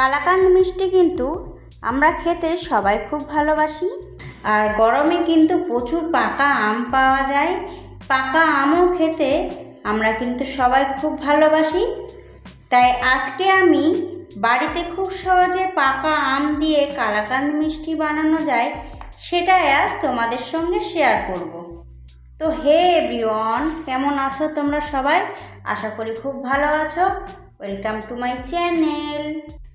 কালাকান্দ মিষ্টি কিন্তু আমরা খেতে সবাই খুব ভালোবাসি। আর গরমে কিন্তু প্রচুর পাকা আম পাওয়া যায়। পাকা আমও খেতে আমরা কিন্তু সবাই খুব ভালোবাসি। তাই আজকে আমি বাড়িতে খুব সহজে পাকা আম দিয়ে কালাকান্দ মিষ্টি বানানো যায়, সেটাই আজ তোমাদের সঙ্গে শেয়ার করব। তো হে এভরিওয়ান কেমন আছো তোমরা সবাই? আশা করি খুব ভালো আছো। ওয়েলকাম টু মাই চ্যানেল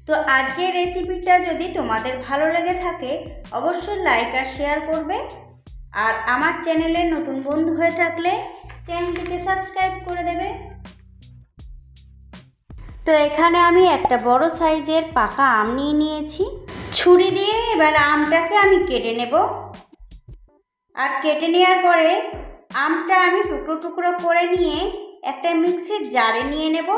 তো আজকের রেসিপিটা যদি তোমাদের ভালো লেগে থাকে, অবশ্যই লাইক আর শেয়ার করবে। আর আমার চ্যানেলে নতুন বন্ধু হয়ে থাকলে চ্যানেলটিকে সাবস্ক্রাইব করে দেবে। তো এখানে আমি একটা বড় সাইজের পাকা আম নিয়ে নিয়েছি। ছুরি দিয়ে এবার আমটাকে আমি কেটে নেব। আর কেটে নেওয়ার পরে আমটা আমি টুকরো টুকরো করে নিয়ে একটা মিক্সির জারে নিয়ে নেব।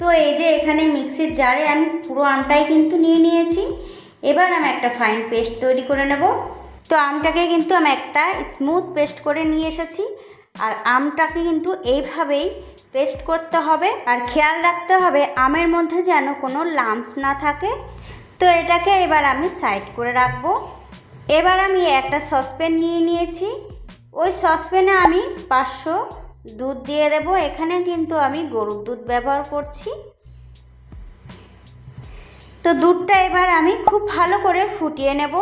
তো এই যে এখানে মিক্সির জারে আমি পুরো আমটাই কিন্তু নিয়ে নিয়েছি। এবার আমি একটা ফাইন পেস্ট তৈরি করে নেব। তো আমটাকে কিন্তু আমি একটা স্মুথ পেস্ট করে নিয়ে এসেছি। আর আমটাকে কিন্তু এইভাবেই পেস্ট করতে হবে। আর খেয়াল রাখতে হবে, আমের মধ্যে যেন কোনো লামস না থাকে। তো এটাকে এবার আমি সাইড করে রাখব। এবার আমি একটা সসপ্যান নিয়ে নিয়েছি। ওই সসপ্যানে আমি পাঁচশো দুধ দিয়ে দেব। এখানে কিন্তু আমি গরুর দুধ ব্যবহার করছি। তো দুধটা এবার আমি খুব ভালো করে ফুটিয়ে নেব।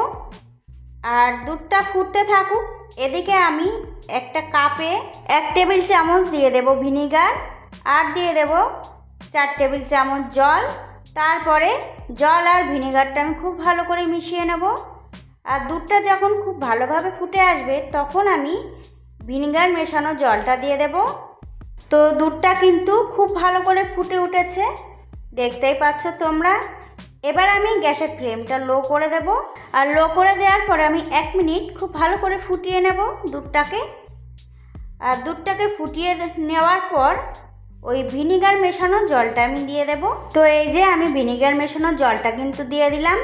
আর দুধটা ফুটতে থাকুক, এদিকে আমি একটা কাপে এক টেবিল চামচ দিয়ে দেব ভিনিগার। আর দিয়ে দেব চার টেবিল চামচ জল। তারপরে জল আর ভিনিগারটা আমি খুব ভালো করে মিশিয়ে নেব। আর দুধটা যখন খুব ভালোভাবে ফুটে আসবে, তখন আমি ভিনিগার মেশানো জলটা দিয়ে দেব। তো দুধটা কিন্তু খুব ভালো করে ফুটে উঠেছে। দেখতেই পাচ্ছ তোমরা। এবার আমি গ্যাসের ফ্লেমটা লো করে দেব। আর লো করে দেওয়ার পরে আমি এক মিনিট খুব ভালো করে ফুটিয়ে নেব দুধটাকে। আর দুধটাকে ফুটিয়ে নেওয়ার পর ওই ভিনিগার মেশানো জলটা আমি দিয়ে দেব। তো এই যে আমি ভিনিগার মেশানো জলটা কিন্তু দিয়ে দিলাম।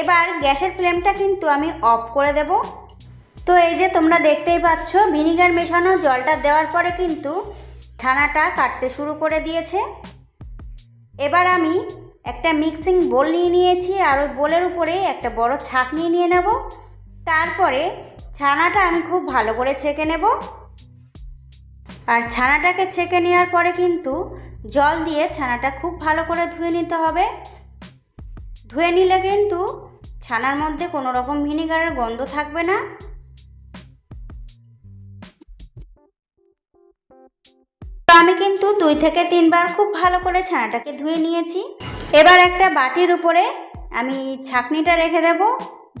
এবার গ্যাসের ফ্লেমটা কিন্তু আমি অফ করে দেব। তো এই যে তোমরা দেখতেই পাচ্ছ, ভিনিগার মেশানো জলটা দেওয়ার পরে কিন্তু ছানাটা কাটতে শুরু করে দিয়েছে। এবার আমি একটা মিক্সিং বোল নিয়ে নিয়েছি আর ওই বোলের উপরে একটা বড় ছাক নিয়ে নিয়ে নেব। তারপরে ছানাটা আমি খুব ভালো করে ছেঁকে নেব। আর ছানাটাকে ছেঁকে নেওয়ার পরে কিন্তু জল দিয়ে ছানাটা খুব ভালো করে ধুয়ে নিতে হবে। ধুয়ে নিলে কিন্তু ছানার মধ্যে কোনো রকম ভিনিগারের গন্ধ থাকবে না। আমি কিন্তু দুই থেকে তিনবার খুব ভালো করে ছানাটাকে ধুয়ে নিয়েছি। এবার একটা বাটির উপরে আমি ছাকনিটা রেখে দেব।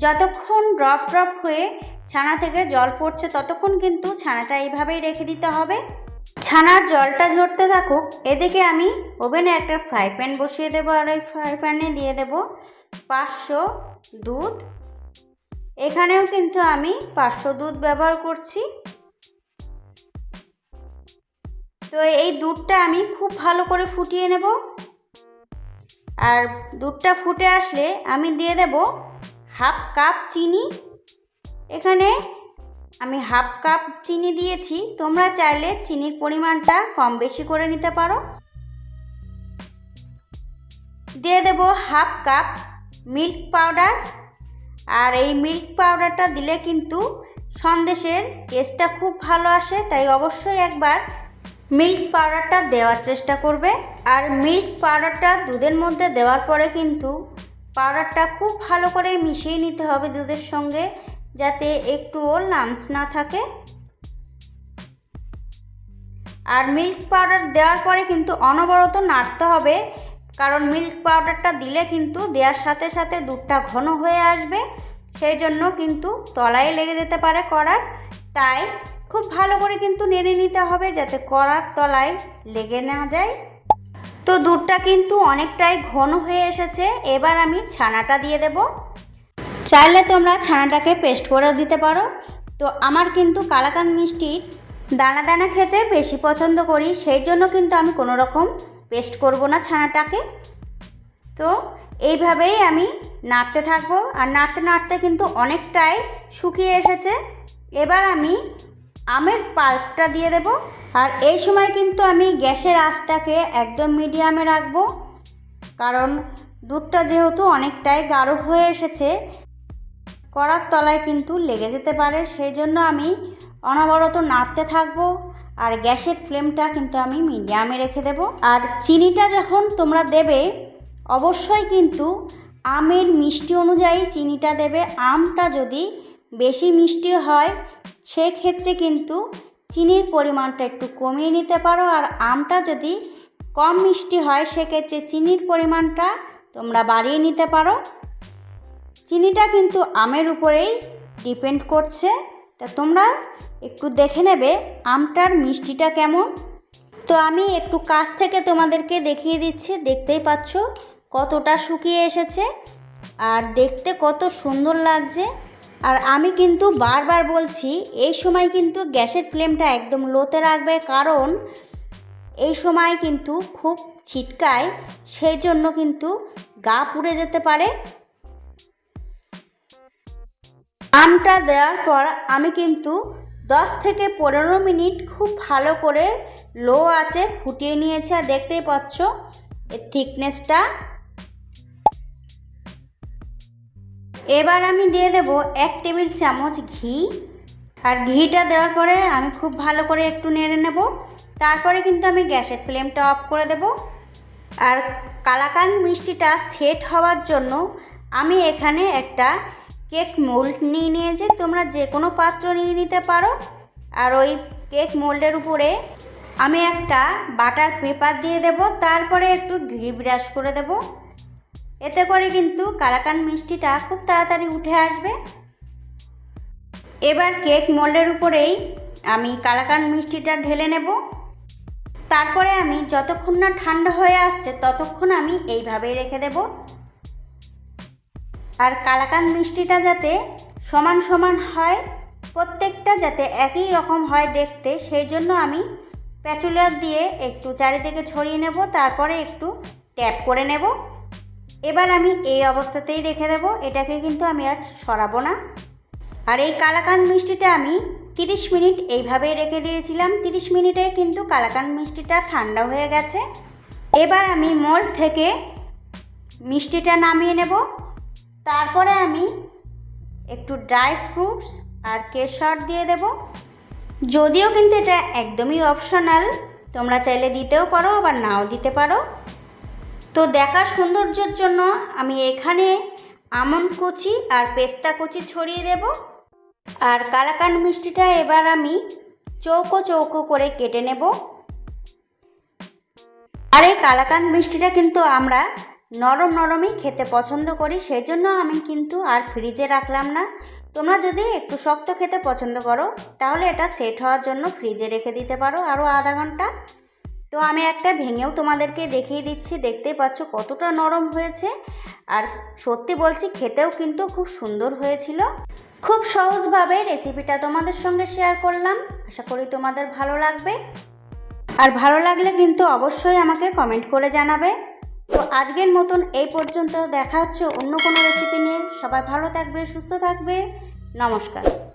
যতক্ষণ ড্রপ ড্রপ হয়ে ছানা থেকে জল পড়ছে, ততক্ষণ কিন্তু ছানাটা এইভাবেই রেখে দিতে হবে। ছানার জলটা ঝরতে থাকুক, এদিকে আমি ওভেনে একটা ফ্রাই প্যান বসিয়ে দেবো আর ওই ফ্রাই প্যানে দিয়ে দেব পাঁচশো দুধ। এখানেও কিন্তু আমি পাঁচশো দুধ ব্যবহার করছি। তো এই দুধটা আমি খুব ভালো করে ফুটিয়ে নেব। আর দুধটা ফুটে আসলে আমি দিয়ে দেব হাফ কাপ চিনি। এখানে আমি হাফ কাপ চিনি দিয়েছি। তোমরা চাইলে চিনির পরিমাণটা কম বেশি করে নিতে পারো। দিয়ে দেব হাফ কাপ মিল্ক পাউডার। আর এই মিল্ক পাউডারটা দিলে কিন্তু সন্দেশের টেস্টটা খুব ভালো আসে, তাই অবশ্যই একবার মিল্ক পাউডারটা দেওয়ার চেষ্টা করবে। আর মিল্ক পাউডারটা দুধের মধ্যে দেওয়ার পরে কিন্তু পাউডারটা খুব ভালো করে মিশিয়ে নিতে হবে দুধের সঙ্গে, যাতে একটুও লামস না থাকে। আর মিল্ক পাউডার দেওয়ার পরে কিন্তু অনবরত নাড়তে হবে, কারণ মিল্ক পাউডারটা দিলে কিন্তু দেওয়ার সাথে সাথে দুধটা ঘন হয়ে আসবে। সেই জন্য কিন্তু তলায় লেগে যেতে পারে করার। তাই খুব ভালো করে কিন্তু নেড়ে নিতে হবে যাতে কড়ার তলায় লেগে না যায়। তো দুধটা কিন্তু অনেকটাই ঘন হয়ে এসেছে, এবার আমি ছানাটা দিয়ে দেব। চাইলে তোমরা ছানাটাকে পেস্ট করে দিতে পারো। তো আমার কিন্তু কালাকান মিষ্টির দানা দানা খেতে বেশি পছন্দ করি, সেই জন্য কিন্তু আমি কোনো রকম পেস্ট করব না ছানাটাকে। তো এইভাবেই আমি নাড়তে থাকব, আর নাড়তে নাড়তে কিন্তু অনেকটাই শুকিয়ে এসেছে। এবার আমি আমের পাল্পটা দিয়ে দেব। আর এই সময় কিন্তু আমি গ্যাসের আঁচটাকে একদম মিডিয়ামে রাখব। কারণ দুধটা যেহেতু অনেকটাই গাঢ় হয়ে এসেছে, কড়ার তলায় কিন্তু লেগে যেতে পারে। সেই জন্য আমি অনবরত নাড়তে থাকব আর গ্যাসের ফ্লেমটা কিন্তু আমি মিডিয়ামে রেখে দেব। আর চিনিটা যখন তোমরা দেবে, অবশ্যই কিন্তু আমের মিষ্টি অনুযায়ী চিনিটা দেবে। আমটা যদি বেশি মিষ্টি হয় সেক্ষেত্রে কিন্তু চিনির পরিমাণটা একটু কমিয়ে নিতে পারো আর আমটা যদি কম মিষ্টি হয়, সেক্ষেত্রে চিনির পরিমাণটা তোমরা বাড়িয়ে নিতে পারো। চিনিটা কিন্তু আমের উপরেই ডিপেন্ড করছে। তা তোমরা একটু দেখে নেবে আমটার মিষ্টিটা কেমন। তো আমি একটু কাছ থেকে তোমাদেরকে দেখিয়ে দিচ্ছি, দেখতেই পাচ্ছ কতটা শুকিয়ে এসেছে। আর দেখতে কত সুন্দর লাগছে। আর আমি কিন্তু বারবার বলছি, এই সময় কিন্তু গ্যাসের ফ্লেমটা একদম লোতে রাখবে, কারণ এই সময় কিন্তু খুব ছিটকায়, সেই জন্য কিন্তু গা পুড়ে যেতে পারে। আমটা দেওয়ার পর আমি কিন্তু দশ থেকে পনেরো মিনিট খুব ভালো করে লো আছে ফুটিয়ে নিয়েছে দেখতেই পাচ্ছ এর থিকনেসটা এবার আমি দিয়ে দেব এক টেবিল চামচ ঘি। আর ঘিটা দেওয়ার পরে আমি খুব ভালো করে একটু নেড়ে নেব। তারপরে কিন্তু আমি গ্যাসের ফ্লেমটা অফ করে দেব। আর কালাকান মিষ্টিটা সেট হওয়ার জন্য আমি এখানে একটা কেক মোল্ড নিয়ে নিয়েছি। তোমরা যে কোনো পাত্র নিয়ে নিতে পারো। আর ওই কেক মোল্ডের উপরে আমি একটা বাটার পেপার দিয়ে দেব। তারপরে একটু ঘি ব্রাশ করে দেব। এতে করে কিন্তু কালাকান মিষ্টিটা খুব তাড়াতাড়ি উঠে আসবে। এবার কেক মোল্ডের উপরেই আমি কালাকান মিষ্টিটা ঢেলে নেব। তারপরে আমি যতক্ষণ না ঠান্ডা হয়ে আসছে ততক্ষণ আমি এইভাবেই রেখে দেব। আর কালাকান মিষ্টিটা যাতে সমান সমান হয়, প্রত্যেকটা যাতে একই রকম হয় দেখতে, সেই জন্য আমি প্যাচুলার দিয়ে একটু চারিদিকে ছড়িয়ে নেব, তারপরে একটু ট্যাপ করে নেব। এবার আমি এই অবস্থাতেই রেখে দেব। এটাকে কিন্তু আমি আর সরাবো না। আর এই কালাকান মিষ্টিটা আমি 30 মিনিট এইভাবেই রেখে দিয়েছিলাম। 30 মিনিটে কিন্তু কালাকান মিষ্টিটা ঠান্ডা হয়ে গেছে। এবার আমি মোল থেকে মিষ্টিটা নামিয়ে নেব। তারপরে আমি একটু ড্রাই ফ্রুটস আর কেশর দিয়ে দেব। যদিও কিন্তু এটা একদমই অপশনাল, তোমরা চাইলে দিতেও পারো, আবার নাও দিতে পারো। তো দেখার সৌন্দর্যের জন্য আমি এখানে আমন কুচি আর পেস্তা কুচি ছড়িয়ে দেব। আর কালাকান মিষ্টিটা এবার আমি চৌকো চৌকো করে কেটে নেব। আর এই কালাকান মিষ্টিটা কিন্তু আমরা নরম নরমই খেতে পছন্দ করি সেই জন্য আমি কিন্তু আর ফ্রিজে রাখলাম না। তোমরা যদি একটু শক্ত খেতে পছন্দ করো, তাহলে এটা সেট হওয়ার জন্য ফ্রিজে রেখে দিতে পারো। আরও আধা ঘণ্টা তো আমি একটা ভেঙেও তোমাদেরকে দেখিয়ে দিচ্ছি দেখতেই পাচ্ছ কতটা নরম হয়েছে। আর সত্যি বলছি, খেতেও কিন্তু খুব সুন্দর হয়েছিল। খুব সহজভাবে রেসিপিটা তোমাদের সঙ্গে শেয়ার করলাম। আশা করি তোমাদের ভালো লাগবে। আর ভালো লাগলে কিন্তু অবশ্যই আমাকে কমেন্ট করে জানাবে। তো আজকের মতন এই পর্যন্ত, দেখা হচ্ছে অন্য কোনো রেসিপি নিয়ে। সবাই ভালো থাকবে, সুস্থ থাকবে। নমস্কার।